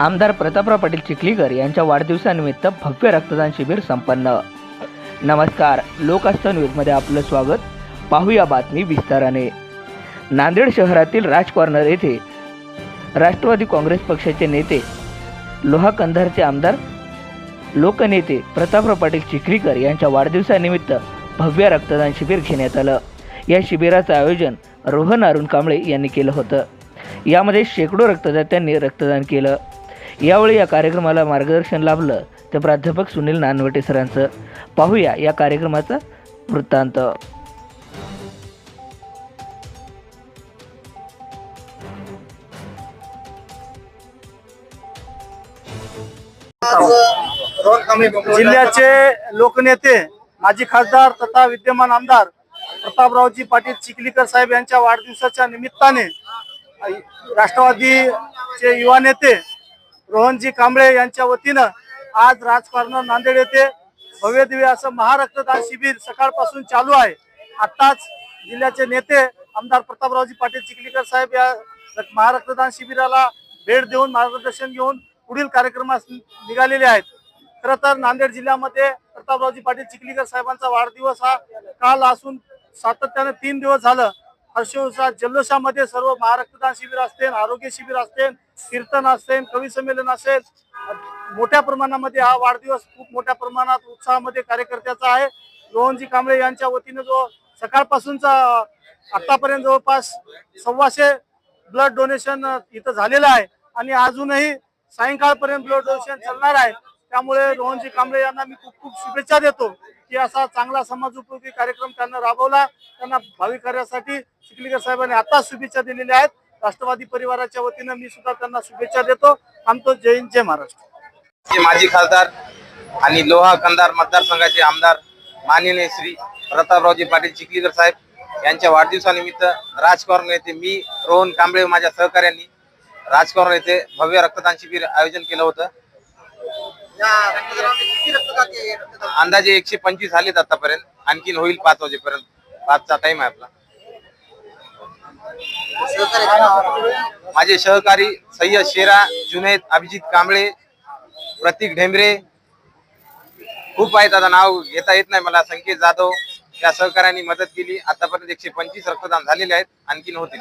आमदार प्रतापराव पाटील चिखलीकर यांच्या वाढदिवसानिमित्त भव्य रक्तदान शिबिर संपन्न. नमस्कार लोकास्था न्यूजमध्ये आपलं स्वागत. पाहूया बातमी विस्ताराने. नांदेड शहरातील राज कॉर्नर येथे राष्ट्रवादी काँग्रेस पक्षाचे नेते लोहा कंधारचे आमदार लोकनेते प्रतापराव पाटील चिखलीकर यांच्या वाढदिवसानिमित्त भव्य रक्तदान शिबिर घेण्यात आलं. या शिबिराचं आयोजन रोहन अरुण कांबळे यांनी केलं होतं. यामध्ये शेकडो रक्तदात्यांनी रक्तदान केलं. यावेळी या कार्यक्रमाला मार्गदर्शन लाभलं ते प्राध्यापक सुनील नानवटे सरांचं. पाहूया या कार्यक्रमाचा वृत्तांत. जिल्ह्याचे लोकनेते माजी खासदार तथा विद्यमान आमदार प्रतापरावजी पाटील चिखलीकर साहेब यांच्या वाढदिवसाच्या निमित्ताने राष्ट्रवादीचे युवा नेते रोहनजी कांबळे यांच्या वतीनं आज राजकारण नांदेड येथे भव्य दिव्य असं महारक्तदान शिबिर सकाळपासून चालू आहे. आताच जिल्ह्याचे नेते आमदार प्रतापरावजी पाटील चिखलीकर साहेब या महारक्तदान शिबिराला भेट देऊन मार्गदर्शन घेऊन पुढील कार्यक्रमास निघालेले आहेत. खरं तर नांदेड जिल्ह्यामध्ये प्रतापरावजी पाटील चिखलीकर साहेबांचा वाढदिवस हा काल असून सातत्याने तीन दिवस झालं. हर्षोत्साह जल्लोषामध्ये सर्व महारक्तदान शिबिर असतील आरोग्य शिबिर असतील कीर्तन असेल कवी संमेलन असेल मोठ्या प्रमाणामध्ये हा वाढदिवस खूप मोठ्या प्रमाणात उत्साहामध्ये कार्यकर्त्याचा आहे. रोहनजी कांबळे यांच्या वतीने जो सकाळपासूनचा आतापर्यंत जवळपास सव्वाशे ब्लड डोनेशन इथं झालेलं आहे आणि अजूनही सायंकाळपर्यंत ब्लड डोनेशन चालणार आहे. त्यामुळे रोहनजी कांबळे यांना मी खूप खूप शुभेच्छा देतो. की असा चांगला समाज उपयोगी कार्यक्रम त्यांना राबवला. त्यांना भावी कार्यासाठी चिखलीकर साहेबांनी आता शुभेच्छा दिलेल्या आहेत. राष्ट्रवादी परिवाराच्या वतीनं मी सुद्धा त्यांना शुभेच्छा देतो. आमतो जय हिंद जय महाराष्ट्र. माजी खासदार आणि लोहा कंधार मतदारसंघाचे आमदार माननीय श्री प्रतापरावजी पाटील चिखलीकर साहेब यांच्या वाढदिवसानिमित्त राजकारण येथे मी रोहन कांबळे माझ्या सहकाऱ्यांनी राजकारण येथे भव्य रक्तदान शिबिर आयोजन केलं होतं. अंदाजे एकशे पंचवीस झालेत आतापर्यंत. आणखीन होईल पाच वाजेपर्यंत. पाचचा टाइम आहे आपला. माझे सहकारी सय्यद शेरा जुनेद अभिजित कांबळे प्रतीक ढेंबरे. खूप आहेत आता नाव घेता येत नाही मला. संकेत जाधव या सहकाऱ्यांनी मदत केली. आतापर्यंत एकशे पंचवीस रक्तदान झालेले आहेत. आणखीन होतील.